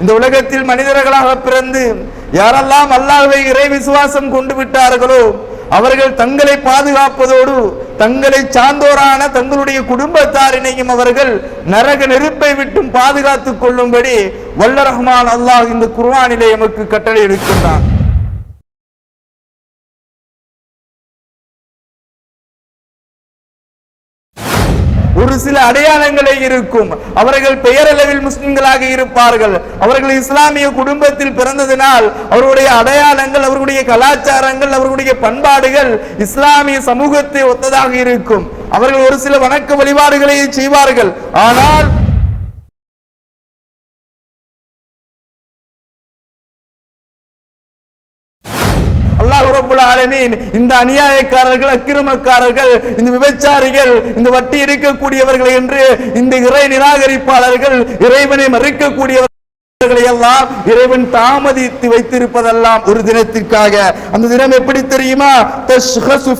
இந்த உலகத்தில் மனிதர்களாக பிறந்து யாரெல்லாம் அல்லாஹை இறை விசுவாசம் கொண்டு விட்டார்களோ அவர்கள் தங்களை பாதுகாப்பதோடு தங்களை சார்ந்தோரான தங்களுடைய குடும்பத்தாரினையும் அவர்கள் நரக நெருப்பை விட்டும் பாதுகாத்துக் கொள்ளும்படி வல்ல ரஹ்மான் அல்லாஹ் இந்த குர்வானிலே எமக்கு கட்டளை எடுக்கின்றான் ஒரு சில அடையாளங்களே இருக்கும். அவர்கள் பெயரளவில் முஸ்லிம்களாக இருப்பார்கள். அவர்கள் இஸ்லாமிய குடும்பத்தில் பிறந்ததினால் அவருடைய அடையாளங்கள் அவர்களுடைய கலாச்சாரங்கள் அவர்களுடைய பண்பாடுகள் இஸ்லாமிய சமூகத்தை ஒத்ததாக இருக்கும். அவர்கள் ஒரு சில வணக்க வழிபாடுகளை செய்வார்கள். ஆனால் ரப்பல் ஆலமீன். இந்த அநியாயக்காரர்கள் அக்கிரமக்காரர்கள் இந்த விபச்சாரிகள் இந்த வட்டி இருக்கக்கூடியவர்கள் என்று இந்த இறை நிராகரிப்பாளர்கள் இறைவனை மறுக்கக்கூடியவர்கள் எல்லாம் இறைவன் தாமதித்து வைத்திருப்பதெல்லாம் ஒரு தினத்திற்காக. அந்த தினம் எப்படி தெரியுமா? தஷ்ஹசு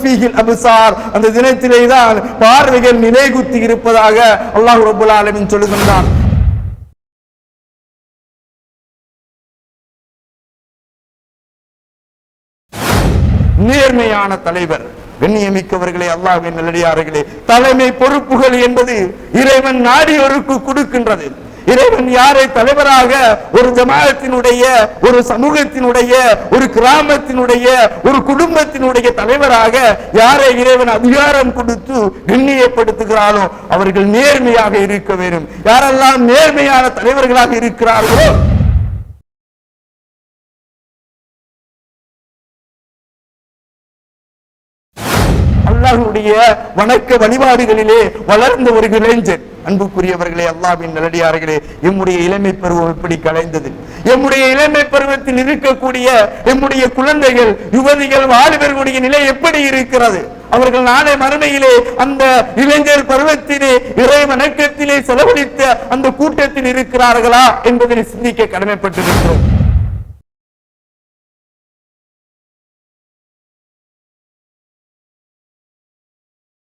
அந்த தினத்திலே தான் பார்வைகள் நிலைகுத்தி இருப்பதாக அல்லாஹ் ரபுல் ஆலமின் சொல்லுகின்றான். நேர்மையான தலைவர். கண்ணியமிக்கவர்களே அல்லாவின் நல்லடியார்களே தலைமை பொறுப்புகள் என்பது இறைவன் நாடியோருக்கு கொடுக்கின்றது. இறைவன் யாரை தலைவராக ஒரு ஜமாகத்தினுடைய ஒரு சமூகத்தினுடைய ஒரு கிராமத்தினுடைய ஒரு குடும்பத்தினுடைய தலைவராக யாரை இறைவன் அதிகாரம் கொடுத்து கண்ணியப்படுத்துகிறாரோ அவர்கள் நேர்மையாக இருக்க வேண்டும். யாரெல்லாம் நேர்மையான தலைவர்களாக இருக்கிறார்களோ அல்லாஹுடைய வணக்க வழிபாடுகளிலே வளர்ந்த ஒரு இளைஞர். அன்புக்குரியவர்களே அல்லாவின் நல்லடியார்களே எம்முடைய இளமை பருவம் எப்படி கலைந்தது. எம்முடைய இளமை பருவத்தில் இருக்கக்கூடிய எம்முடைய குழந்தைகள் யுவதிகள் வாலிபர்களுடைய நிலை எப்படி இருக்கிறது? அவர்கள் நாளை மறுமையிலே அந்த இளைஞர் பருவத்திலே இறை வணக்கத்திலே செலவழித்த அந்த கூட்டத்தில் இருக்கிறார்களா என்பதை சிந்திக்க கடமைப்பட்டிருக்கிறோம்.